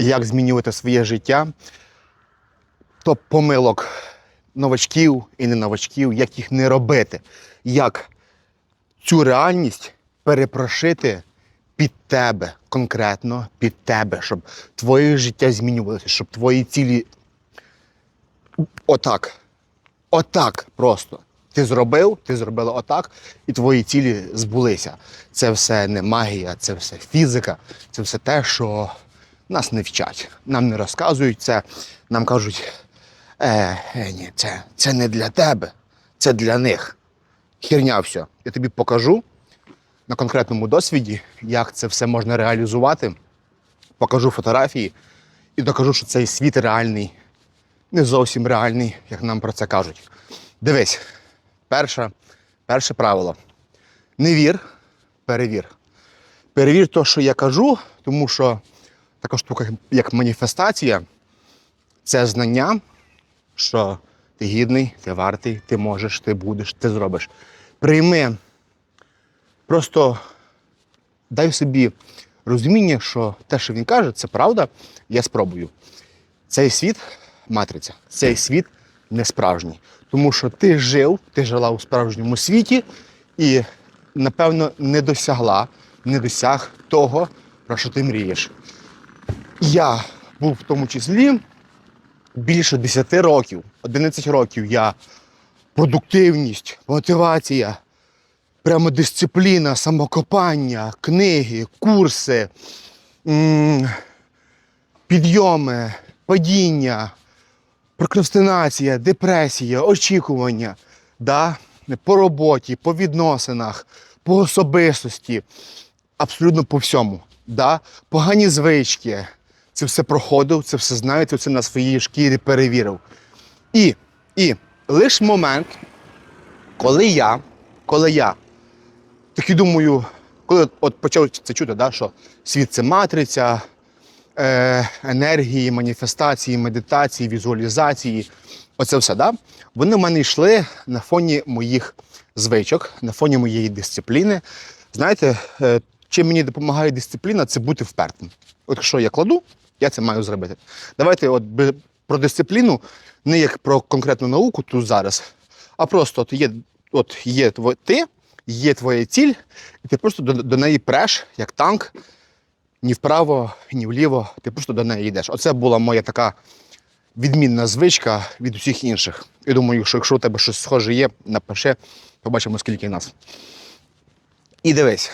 як змінювати своє життя, топ помилок новачків і не новачків, як їх не робити, як цю реальність перепрошити під тебе, конкретно під тебе, щоб твоє життя змінювалося, щоб твої цілі отак, отак просто. Ти зробив, ти зробила отак, і твої цілі збулися. Це все не магія, це все фізика, це все те, що нас не вчать. Нам не розказують це, нам кажуть, е, е ні, це, це не для тебе, це для них. Херня все. Я тобі покажу на конкретному досвіді, як це все можна реалізувати. Покажу фотографії і докажу, що цей світ реальний, не зовсім реальний, як нам про це кажуть. Дивись, перше, перше правило. Не вір, перевір. Перевір те, що я кажу, тому що така штука, як маніфестація, це знання, що ти гідний, ти вартий, ти можеш, ти будеш, ти зробиш. Прийми, просто дай собі розуміння, що те, що він каже, це правда, я спробую. Цей світ матриця, цей світ не справжній. Тому що ти жив, ти жила у справжньому світі і, напевно, не досягла, не досяг того, про що ти мрієш. Я був в тому числі більше 10 років, 11 років я продуктивність, мотивація, прямо дисципліна, самокопання, книги, курси, підйоми, падіння, прокрастинація, депресія, очікування, да? по роботі, по відносинах, по особистості, абсолютно по всьому. Да? Погані звички. Це все проходив, це все знаю, це все на своїй шкірі перевірив. І, і лише момент, коли я, коли я таки думаю, коли от почав це чути, да, що світ це матриця, е, енергії, маніфестації, медитації, візуалізації, оце все, да? вони в мене йшли на фоні моїх звичок, на фоні моєї дисципліни. Знаєте, е, чим мені допомагає дисципліна, це бути впертим. От якщо я кладу, я це маю зробити. Давайте от про дисципліну, не як про конкретну науку тут зараз, а просто от є, от є ти, є твоя ціль, і ти просто до, до неї преш, як танк, ні вправо, ні вліво, ти просто до неї йдеш. Оце була моя така відмінна звичка від усіх інших. І думаю, що якщо у тебе щось схоже є, напиши, побачимо, скільки нас. І дивись.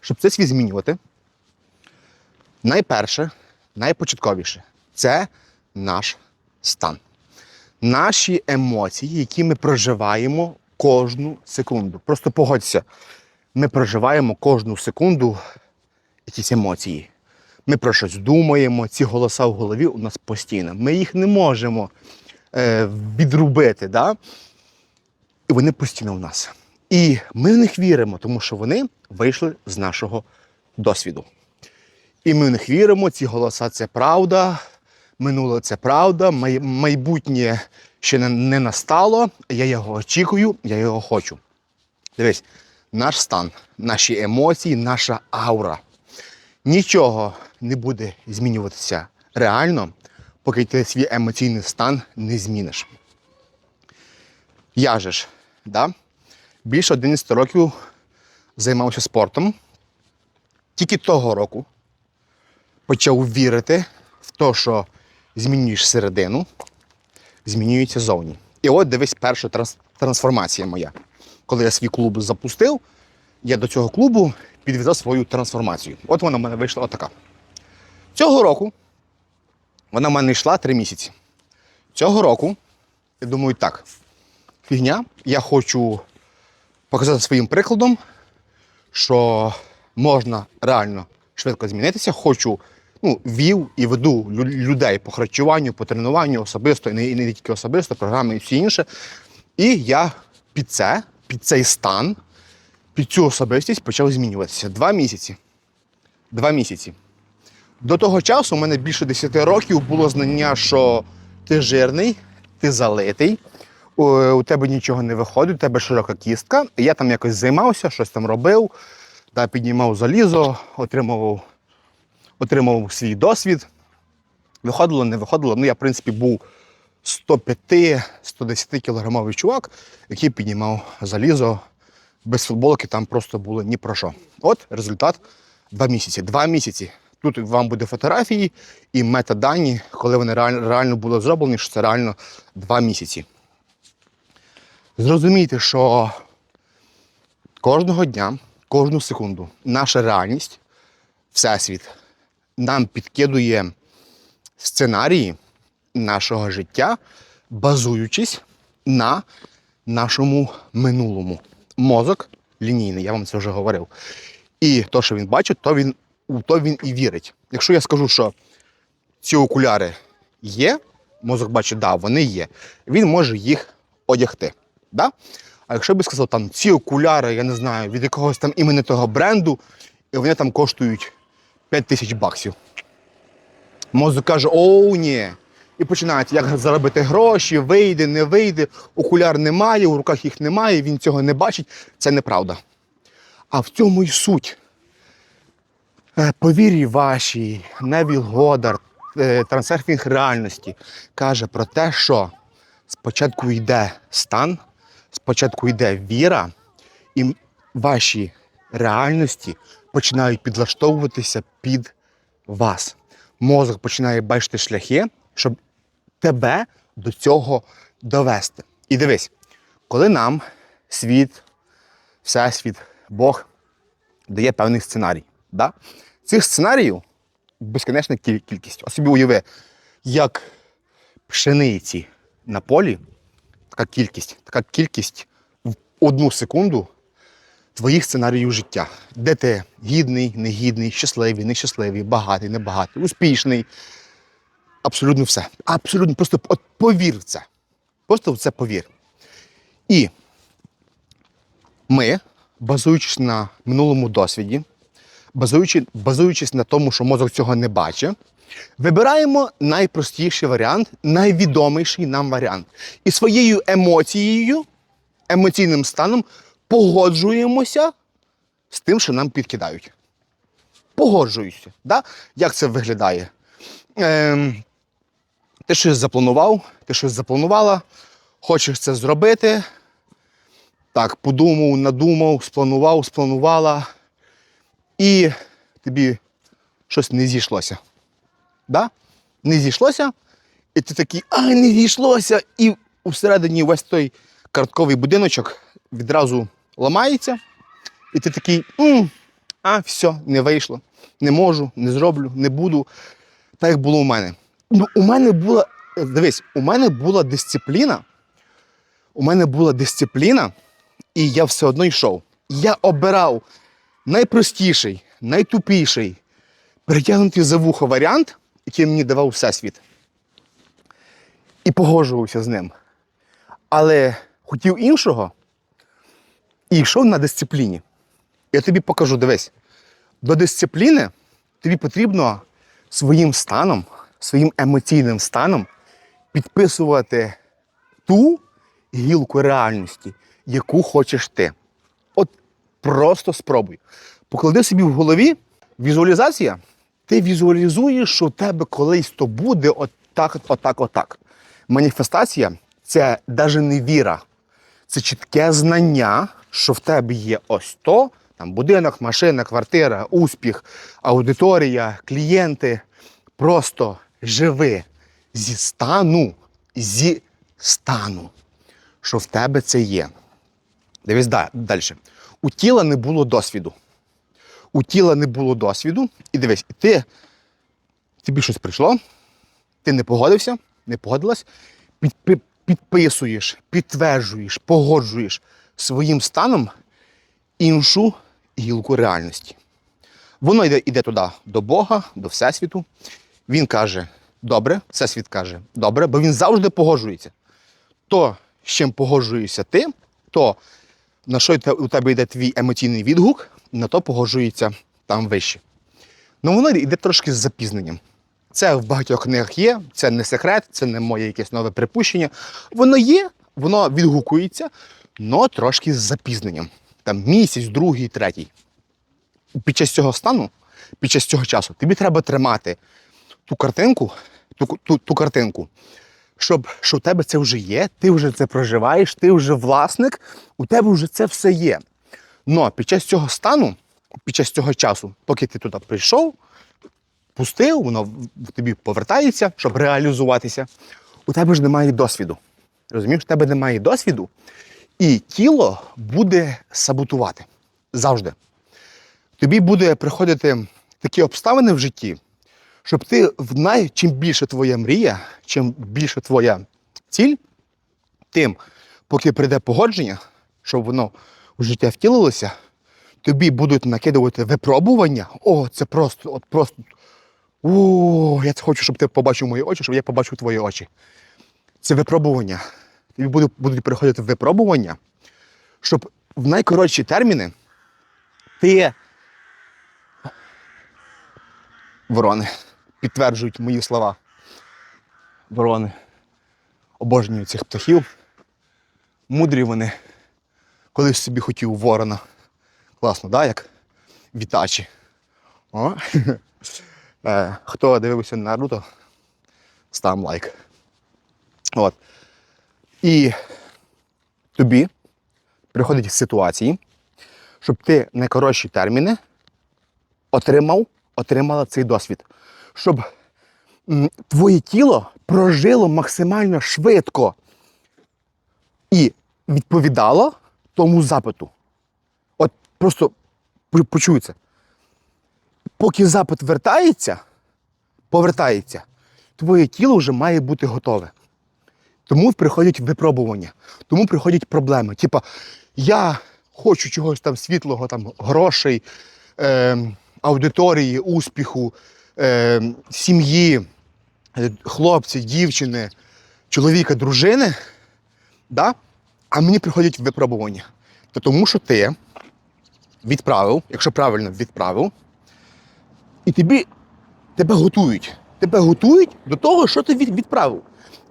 Щоб це світ змінювати, найперше, найпочатковіше це наш стан. Наші емоції, які ми проживаємо кожну секунду. Просто погодься, ми проживаємо кожну секунду якісь емоції. Ми про щось думаємо, ці голоса в голові у нас постійно. Ми їх не можемо е, відрубити. Да? І вони постійно у нас. І ми в них віримо, тому що вони вийшли з нашого досвіду. І ми в них віримо, ці голоса це правда, минуле це правда, майбутнє ще не, настало, я його очікую, я його хочу. Дивись, наш стан, наші емоції, наша аура. Нічого не буде змінюватися реально, поки ти свій емоційний стан не зміниш. Я же ж, да? більше 11 років займався спортом. Тільки того року почав вірити в те, що змінюєш середину, змінюється зовні. І от дивись, перша транс- трансформація моя. Коли я свій клуб запустив, я до цього клубу підв'язав свою трансформацію. От вона в мене вийшла отака. Цього року вона в мене йшла три місяці. Цього року, я думаю, так, фігня, я хочу показати своїм прикладом, що можна реально швидко змінитися. Хочу, ну, вів і веду людей по харчуванню, по тренуванню особисто, і не, і не тільки особисто, програми і все інше. І я під це, під цей стан, під цю особистість почав змінюватися. Два місяці. Два місяці. До того часу у мене більше 10 років було знання, що ти жирний, ти залитий, у, тебе нічого не виходить, у тебе широка кістка. Я там якось займався, щось там робив, да, піднімав залізо, отримував отримав свій досвід. Виходило, не виходило. Ну, я, в принципі, був 105-110 кілограмовий чувак, який піднімав залізо. Без футболки там просто було ні про що. От результат два місяці. Два місяці. Тут вам буде фотографії і метадані, коли вони реально, реально були зроблені, що це реально два місяці. Зрозумійте, що кожного дня, кожну секунду наша реальність, всесвіт, нам підкидує сценарії нашого життя, базуючись на нашому минулому. Мозок лінійний, я вам це вже говорив. І то, що він бачить, то він, то він і вірить. Якщо я скажу, що ці окуляри є, мозок бачить, да, вони є, він може їх одягти. Да? А якщо я би сказав, там ці окуляри, я не знаю, від якогось там іменитого бренду, і вони там коштують 5 тисяч баксів. Мозок каже, оу, ні. І починають, як заробити гроші, вийде, не вийде, окуляр немає, у руках їх немає, він цього не бачить. Це неправда. А в цьому й суть. Е, Повір'ї ваші, Невіл Годард, е, трансерфінг реальності каже про те, що спочатку йде стан, спочатку йде віра, і ваші реальності починають підлаштовуватися під вас. Мозок починає бачити шляхи, щоб тебе до цього довести. І дивись, коли нам світ, всесвіт, Бог дає певний сценарій. Да? Цих сценаріїв безконечна кількість. Ось собі уяви, як пшениці на полі, така кількість, така кількість в одну секунду твоїх сценаріїв життя. Де ти гідний, негідний, щасливий, нещасливий, багатий, небагатий, успішний. Абсолютно все. Абсолютно просто от повір в це. Просто в це повір. І ми, базуючись на минулому досвіді, базуючи, базуючись на тому, що мозок цього не бачить, вибираємо найпростіший варіант, найвідоміший нам варіант. І своєю емоцією, емоційним станом погоджуємося з тим, що нам підкидають. Погоджуюся. Да? Як це виглядає? Ем, ти щось запланував, ти щось запланувала, хочеш це зробити. Так, подумав, надумав, спланував, спланувала, і тобі щось не зійшлося. Да? Не зійшлося, і ти такий, ай, не зійшлося. І всередині весь той картковий будиночок відразу ламається, і ти такий, «М, а, все, не вийшло. Не можу, не зроблю, не буду. Так як було у мене. Ну, у мене була, дивись, у мене була дисципліна. У мене була дисципліна, і я все одно йшов. Я обирав найпростіший, найтупіший, перетягнутий за вухо варіант, який мені давав всесвіт. І погоджувався з ним. Але хотів іншого і йшов на дисципліні. Я тобі покажу, дивись, до дисципліни тобі потрібно своїм станом, своїм емоційним станом підписувати ту гілку реальності, яку хочеш ти. От просто спробуй. Поклади собі в голові візуалізація. Ти візуалізуєш, що у тебе колись то буде отак, отак, отак. Маніфестація це навіть не віра, це чітке знання, що в тебе є ось то, там будинок, машина, квартира, успіх, аудиторія, клієнти. Просто живи зі стану, зі стану, що в тебе це є. Дивись далі. У тіла не було досвіду. У тіла не було досвіду, і дивись, ти, тобі щось прийшло, ти не погодився, не погодилась, підпи- підписуєш, підтверджуєш, погоджуєш своїм станом іншу гілку реальності. Воно йде, йде туди до Бога, до Всесвіту. Він каже, добре, Всесвіт каже, добре, бо він завжди погоджується. То, з чим погоджуєшся ти, то на що у тебе йде твій емоційний відгук, на то погоджується там вище. Ну воно йде трошки з запізненням. Це в багатьох книгах є, це не секрет, це не моє якесь нове припущення. Воно є, воно відгукується, але трошки з запізненням. Там місяць, другий, третій. Під час цього стану, під час цього часу. Тобі треба тримати ту картинку, ту, ту, ту картинку, щоб що в тебе це вже є, ти вже це проживаєш, ти вже власник, у тебе вже це все є. Но під час цього стану, під час цього часу, поки ти туди прийшов, пустив, воно тобі повертається, щоб реалізуватися, у тебе ж немає досвіду. Розумієш, у тебе немає досвіду, і тіло буде саботувати завжди. Тобі буде приходити такі обставини в житті, щоб ти знай, чим більше твоя мрія, чим більше твоя ціль, тим, поки прийде погодження, щоб воно у життя втілилося, тобі будуть накидувати випробування. О, це просто, от просто. О, я хочу, щоб ти побачив мої очі, щоб я побачив твої очі. Це випробування. Тобі будуть, будуть приходити випробування, щоб в найкоротші терміни ти. Ворони підтверджують мої слова. Ворони. Обожнюю цих птахів. Мудрі вони. Колись собі хотів ворона. Класно, да, як вітачі. О. Е, Хто дивився Наруто, став лайк. От. І тобі приходять ситуації, щоб ти на коротші терміни отримав, отримала цей досвід. Щоб твоє тіло прожило максимально швидко і відповідало тому запиту. От просто по- почуй це. Поки запит вертається, повертається, твоє тіло вже має бути готове. Тому приходять випробування, тому приходять проблеми. Типа, я хочу чогось там світлого, там, грошей, е, аудиторії, успіху, е, сім'ї, хлопці, дівчини, чоловіка, дружини. Да? А мені приходять випробування. То тому що ти відправив, якщо правильно відправив, і тобі тебе готують. Тебе готують до того, що ти відправив.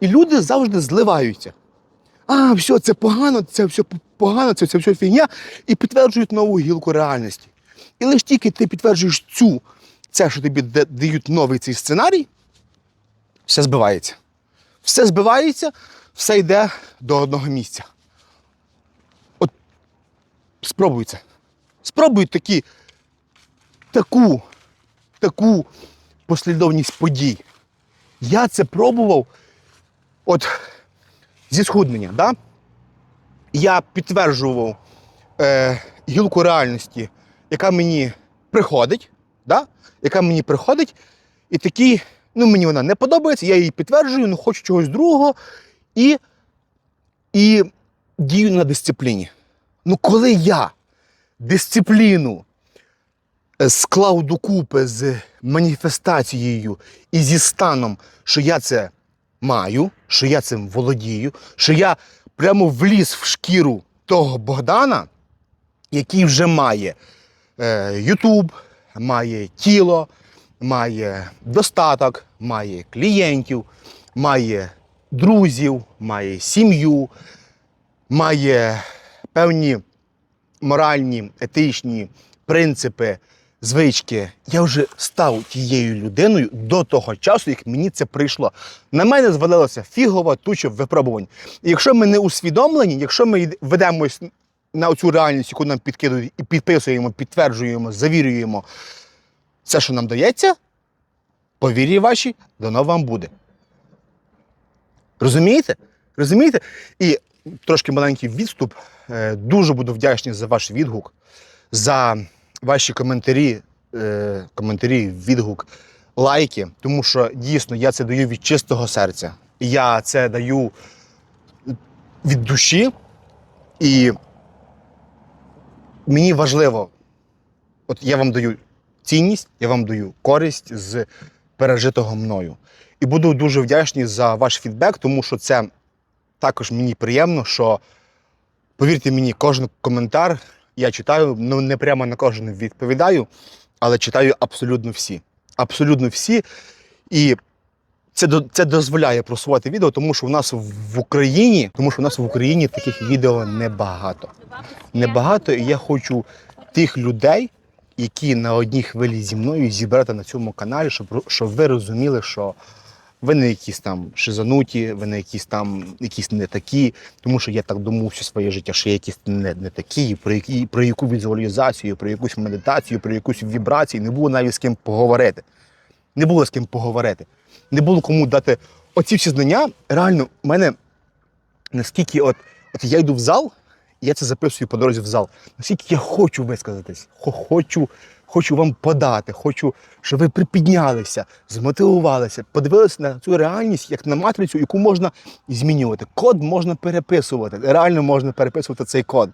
І люди завжди зливаються. А, все, це погано, це все погано, це, це все фігня, і підтверджують нову гілку реальності. І лише тільки ти підтверджуєш цю, це, що тобі дають новий цей сценарій, все збивається. Все збивається, все йде до одного місця. От спробуй це. Спробуй такі, таку, таку послідовність подій. Я це пробував от зі схуднення. Да? Я підтверджував е, гілку реальності, яка мені приходить, да? яка мені приходить, і такі, ну мені вона не подобається, я її підтверджую, ну хочу чогось другого і, і дію на дисципліні. Ну, коли я дисципліну е, склав докупи з маніфестацією і зі станом, що я це маю, що я цим володію, що я прямо вліз в шкіру того Богдана, який вже має е, Ютуб, має тіло, має достаток, має клієнтів, має друзів, має сім'ю, має певні моральні, етичні принципи, звички. Я вже став тією людиною до того часу, як мені це прийшло. На мене звалилася фігова туча випробувань. І якщо ми не усвідомлені, якщо ми ведемось на цю реальність, яку нам підкидують, і підписуємо, підтверджуємо, завірюємо все, що нам дається, повір'я ваші, дано вам буде. Розумієте? Розумієте? І трошки маленький відступ. Е, Дуже буду вдячний за ваш відгук, за ваші коментарі, е, коментарі, відгук, лайки, тому що дійсно я це даю від чистого серця. Я це даю від душі, і мені важливо, от я вам даю цінність, я вам даю користь з пережитого мною. І буду дуже вдячний за ваш фідбек, тому що це також мені приємно, що повірте мені, кожен коментар я читаю, ну не прямо на кожен відповідаю, але читаю абсолютно всі. Абсолютно всі. І це, це дозволяє просувати відео, тому що в нас в Україні, тому що в нас в Україні таких відео небагато. Небагато, і я хочу тих людей, які на одній хвилі зі мною зібрати на цьому каналі, щоб, щоб ви розуміли, що ви не якісь там шизануті, ви не якісь там якісь не такі, тому що я так думав все своє життя, що я якісь не, не такі, про, які, про яку візуалізацію, про якусь медитацію, про якусь вібрацію, не було навіть з ким поговорити. Не було з ким поговорити. Не було кому дати оці всі знання. Реально, в мене наскільки от, от я йду в зал, я це записую по дорозі в зал. Наскільки я хочу висказатись, хочу, хочу вам подати, хочу, щоб ви припіднялися, змотивувалися, подивилися на цю реальність як на матрицю, яку можна змінювати. Код можна переписувати. Реально можна переписувати цей код.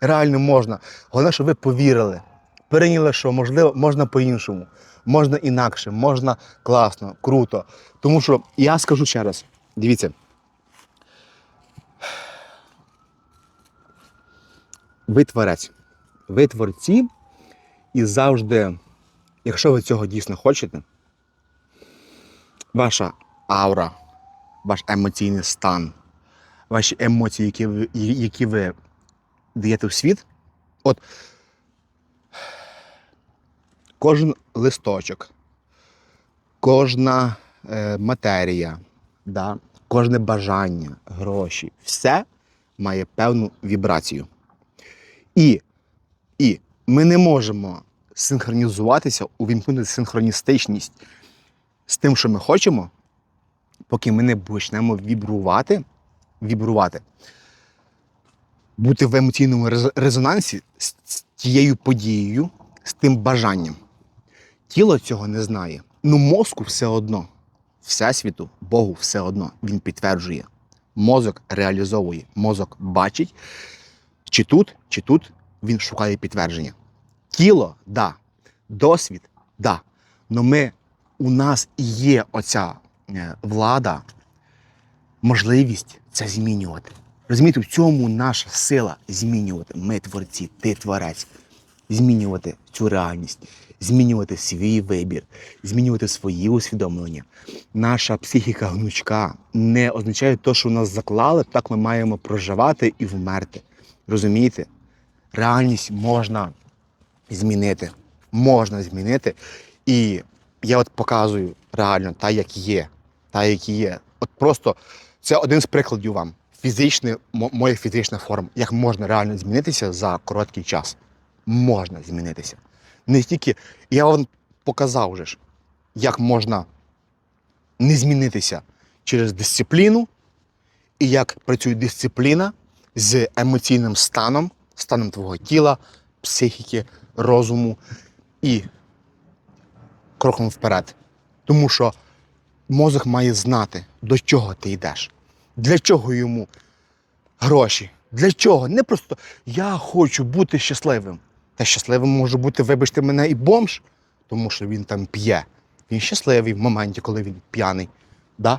Реально можна. Головне, щоб ви повірили. Перейняли, що можливо можна по-іншому, можна інакше, можна класно, круто. Тому що я скажу ще раз: дивіться. Ви творець. Ви творці, і завжди, якщо ви цього дійсно хочете, ваша аура, ваш емоційний стан, ваші емоції, які ви, які ви даєте в світ, от кожен листочок, кожна е, матерія, да, кожне бажання, гроші, все має певну вібрацію. І, і ми не можемо синхронізуватися, увімкнути синхроністичність з тим, що ми хочемо, поки ми не почнемо вібрувати, вібрувати, бути в емоційному резонансі з тією подією, з тим бажанням. Тіло цього не знає. Ну, мозку все одно. Всесвіту, Богу все одно. Він підтверджує. Мозок реалізовує, мозок бачить, чи тут, чи тут він шукає підтвердження. Тіло, да. Досвід, да. Но ми, у нас і є оця е, влада, можливість це змінювати. Розумієте, в цьому наша сила змінювати. Ми творці, ти творець. Змінювати цю реальність, змінювати свій вибір, змінювати свої усвідомлення. Наша психіка гнучка не означає те, що нас заклали, так ми маємо проживати і вмерти. Розумієте? Реальність можна змінити. Можна змінити. І я от показую реально та, як є. Та, як є. От просто це один з прикладів вам. Фізичне, моя фізична форма. Як можна реально змінитися за короткий час. Можна змінитися. Не тільки я вам показав вже ж, як можна не змінитися через дисципліну, і як працює дисципліна з емоційним станом, станом твого тіла, психіки, розуму і кроком вперед. Тому що мозок має знати, до чого ти йдеш, для чого йому гроші. Для чого? Не просто я хочу бути щасливим. Та щасливим може бути, вибачте мене, і бомж, тому що він там п'є. Він щасливий в моменті, коли він п'яний. Да?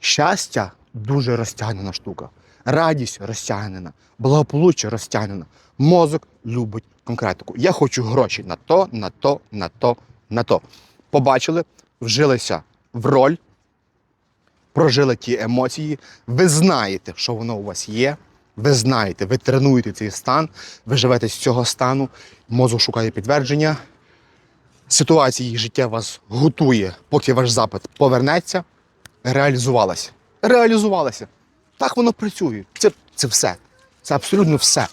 Щастя дуже розтягнена штука. Радість розтягнена, благополуччя розтягнена. Мозок любить конкретику. Я хочу гроші на то, на то, на то, на то. Побачили, вжилися в роль, прожили ті емоції. Ви знаєте, що воно у вас є. Ви знаєте, ви тренуєте цей стан, ви живете з цього стану, мозок шукає підтвердження. Ситуації життя вас готує, поки ваш запит повернеться, реалізувалася. Реалізувалася. Так воно працює. Це, це все. Це абсолютно все.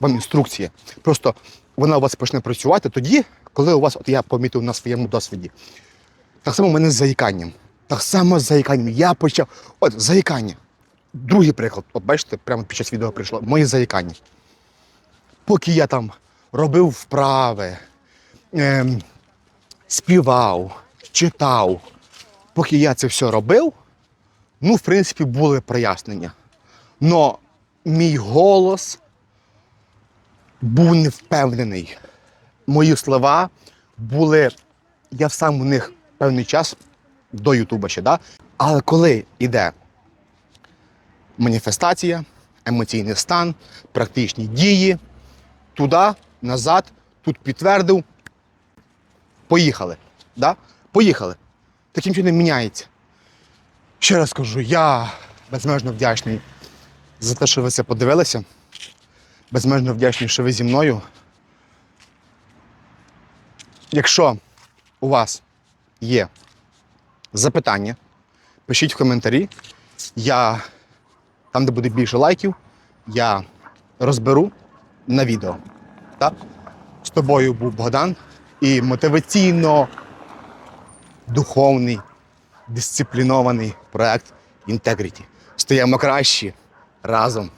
Вам інструкція. Просто вона у вас почне працювати тоді, коли у вас, от я помітив на своєму досвіді. Так само в мене з заїканням. Так само з заїканням. Я почав. От, заїкання. Другий приклад, от бачите, прямо під час відео прийшло. Мої заїкання. Поки я там робив вправи, ем, співав, читав, поки я це все робив, ну, в принципі, були прояснення. Но мій голос був невпевнений. Мої слова були. Я сам у них певний час до Ютуба ще, да? але коли йде маніфестація, емоційний стан, практичні дії, туди, назад, тут підтвердив. Поїхали. Да? Поїхали. Таким чином міняється. Ще раз кажу, я безмежно вдячний за те, що ви це подивилися. Безмежно вдячний, що ви зі мною. Якщо у вас є запитання, пишіть в коментарі. Я там, де буде більше лайків, я розберу на відео. Так? З тобою був Богдан і мотиваційно духовний, дисциплінований проект Integrity. Стаємо кращі разом.